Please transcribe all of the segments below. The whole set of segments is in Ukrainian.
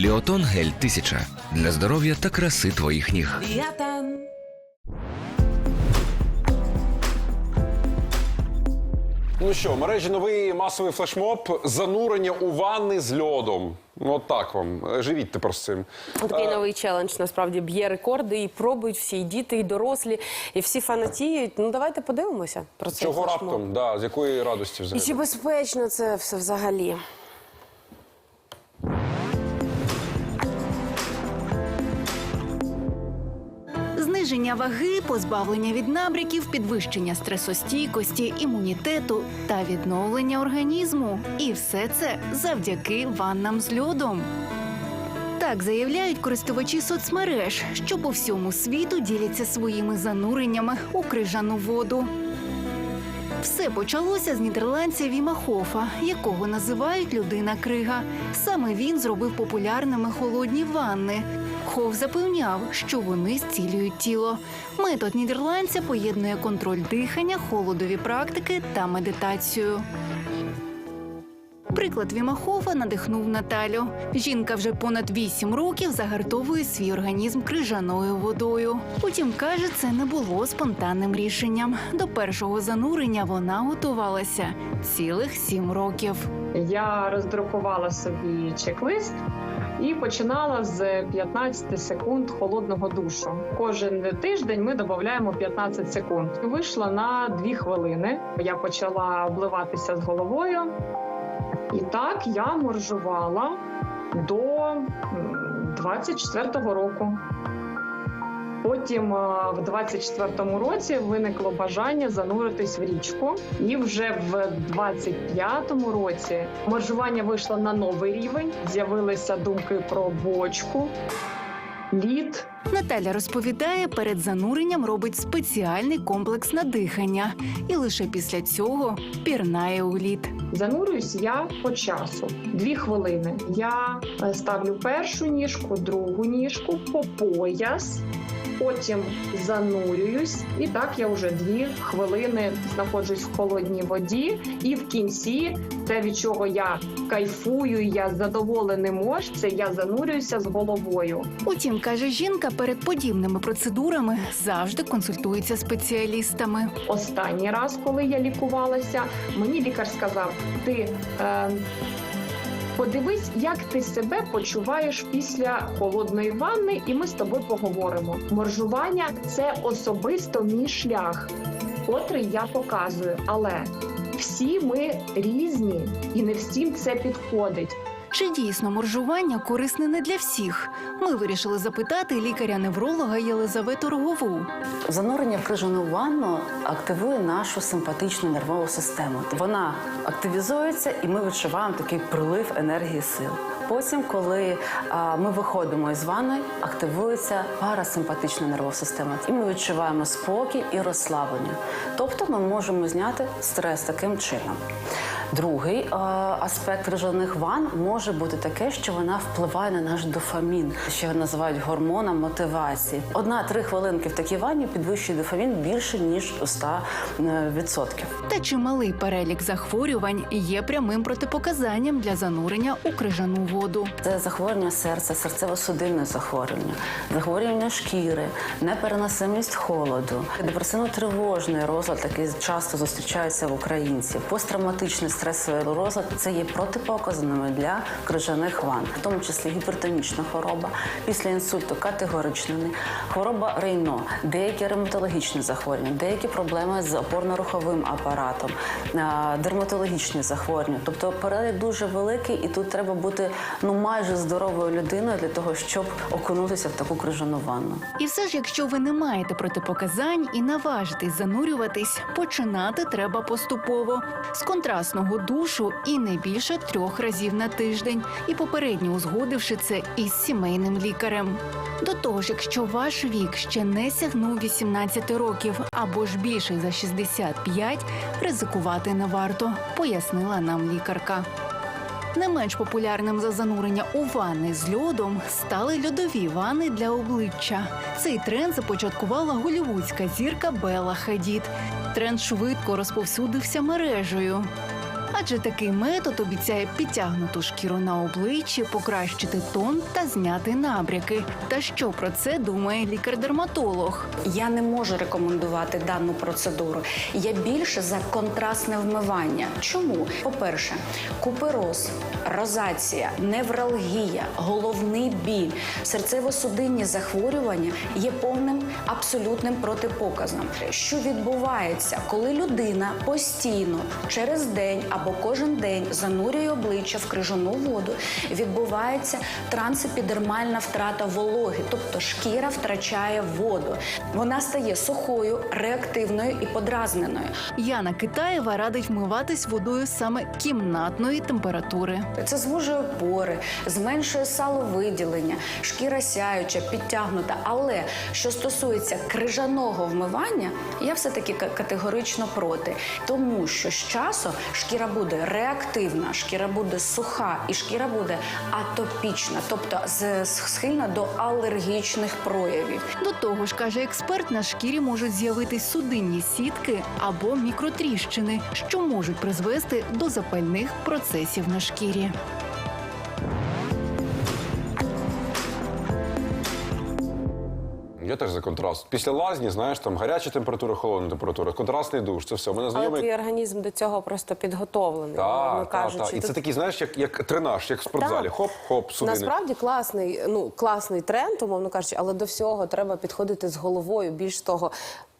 Ліотон гель 1000 для здоров'я та краси твоїх ніг. Ліатан. Ну що, в мережі новий масовий флешмоб занурення у ванни з льодом. Ну, от так вам. Е, Живіть тепер з цим. Такий новий челендж насправді б'є рекорди і пробують всі і діти, і дорослі, і всі фанатіють. Ну давайте подивимося про це. Чого раптом? Да, з якої радості І взагалі? чи безпечно це все взагалі? Зниження ваги, позбавлення від набряків, підвищення стресостійкості, імунітету та відновлення організму. І все це завдяки ваннам з льодом. Так заявляють користувачі соцмереж, що по всьому світу діляться своїми зануреннями у крижану воду. Все почалося з нідерландця Віма Хофа, якого називають людина крига. Саме він зробив популярними холодні ванни. Хоф запевняв, що вони зцілюють тіло. Метод нідерландця поєднує контроль дихання, холодові практики та медитацію. Приклад Вімахова надихнув Наталю. Жінка вже понад вісім років загартовує свій організм крижаною водою. Утім, каже, це не було спонтанним рішенням. До першого занурення вона готувалася цілих сім років. Я роздрукувала собі чек-лист і починала з 15 секунд холодного душу. Кожен тиждень ми додаємо 15 секунд. Вийшла на 2 хвилини. Я почала обливатися з головою, і так я моржувала до м, 24-го року. Потім е, в 24-му році виникло бажання зануритись в річку, і вже в 25-му році моржування вийшло на новий рівень. З'явилися думки про бочку, лід. Наталя розповідає, перед зануренням робить спеціальний комплекс на дихання, і лише після цього пірнає у лід. Занурююсь я по часу дві хвилини. Я е, ставлю першу ніжку, другу ніжку по пояс. Потім занурююсь, і так я вже дві хвилини знаходжусь в холодній воді, і в кінці те, від чого я кайфую, я задоволений мож, це я занурююся з головою. Утім, каже жінка, перед подібними процедурами завжди консультується спеціалістами. Останній раз, коли я лікувалася, мені лікар сказав: ти е, подивись, як ти себе почуваєш після холодної ванни, і ми з тобою поговоримо. Моржування це особисто мій шлях, котрий я показую. Але всі ми різні, і не всім це підходить. Чи дійсно моржування корисне не для всіх? Ми вирішили запитати лікаря-невролога Єлизавету Рогову. Занурення в крижану ванну активує нашу симпатичну нервову систему. Вона активізується, і ми відчуваємо такий прилив енергії сил. Потім, коли а, ми виходимо із ванни, активується парасимпатична нервова система, і ми відчуваємо спокій і розслаблення. Тобто ми можемо зняти стрес таким чином. Другий е, аспект крижаних ванн може бути таке, що вона впливає на наш дофамін, що його називають гормоном мотивації. Одна-три хвилинки в такій ванні підвищує дофамін більше ніж у 100%. відсотків. Та чималий перелік захворювань є прямим протипоказанням для занурення у крижану воду. Це захворювання серця, серцево-судинне захворювання, захворювання шкіри, непереносимість холоду, депресивно-тривожний розлад, який часто зустрічається в українців, посттравматичний стресовий це є протипоказаними для крижаних ванн, в тому числі гіпертонічна хвороба, після інсульту категорично не, хвороба Рейно, деякі ревматологічні захворювання, деякі проблеми з опорно-руховим апаратом, дерматологічні захворювання. Тобто перелік дуже великий, і тут треба бути ну майже здоровою людиною для того, щоб окунутися в таку крижану ванну. І все ж, якщо ви не маєте протипоказань і наважитесь занурюватись, починати треба поступово з контрастного душу і не більше трьох разів на тиждень, і попередньо узгодивши це із сімейним лікарем. До того ж, якщо ваш вік ще не сягнув 18 років або ж більше за 65, ризикувати не варто, пояснила нам лікарка. Не менш популярним за занурення у ванни з льодом стали льодові ванни для обличчя. Цей тренд започаткувала голівудська зірка Белла Хадід. Тренд швидко розповсюдився мережею. Адже такий метод обіцяє підтягнуту шкіру на обличчі, покращити тон та зняти набряки. Та що про це думає лікар-дерматолог? Я не можу рекомендувати дану процедуру. Я більше за контрастне вмивання. Чому? По-перше, купероз, розація, невралгія, головний біль, серцево-судинні захворювання є повним абсолютним протипоказом. Що відбувається, коли людина постійно через день або кожен день занурює обличчя в крижану воду, відбувається трансепідермальна втрата вологи, тобто шкіра втрачає воду. Вона стає сухою, реактивною і подразненою. Яна Китаєва радить вмиватись водою саме кімнатної температури. Це звужує пори, зменшує саловиділення, шкіра сяюча, підтягнута. Але що стосується крижаного вмивання, я все таки категорично проти, тому що з часу шкіра буде реактивна, шкіра буде суха і шкіра буде атопічна, тобто схильна до алергічних проявів. До того ж, каже експерт, на шкірі можуть з'явитись судинні сітки або мікротріщини, що можуть призвести до запальних процесів на шкірі. Я теж за контраст. Після лазні, знаєш, там гаряча температура, холодна температура, контрастний душ. Це все. Мене знайомий... Але твій організм до цього просто підготовлений. Так, так, та. І це такий, знаєш, як, як тренаж, як в спортзалі. Хоп-хоп, судини. Насправді класний, ну класний тренд, умовно кажучи, але до всього треба підходити з головою. Більш того,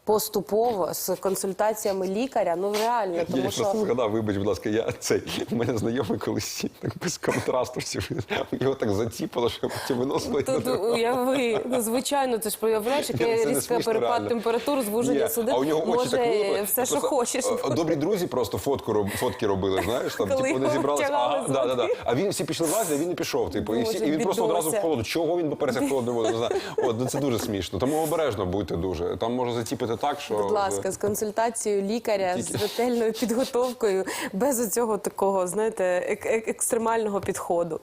поступово з консультаціями лікаря. Ну реально, Я тому просто що згадав, вибач, будь ласка, я цей у мене знайомий колись так без контрасту сів. Його так заціпало, що потім виносили. тут уяви, ну звичайно, ти ж проявляєш, це різке смішно, перепад температур, звуження судин. а у нього очі так вилили. все, що хочеш. Добрі друзі просто фотку фотки робили, знаєш, там типу, вони зібралися. з да, да, да. А він всі пішли в лазі, а він не пішов. Типу, і, всі, і він просто одразу в холоду. Чого він поперся в холодну воду? Не знаю. От, ну, це дуже смішно. Тому обережно будьте дуже. Там може заціпити так, що Будь ласка, з консультацією лікаря, з ретельною підготовкою, без оцього такого, знаєте, ек- ек- екстремального підходу.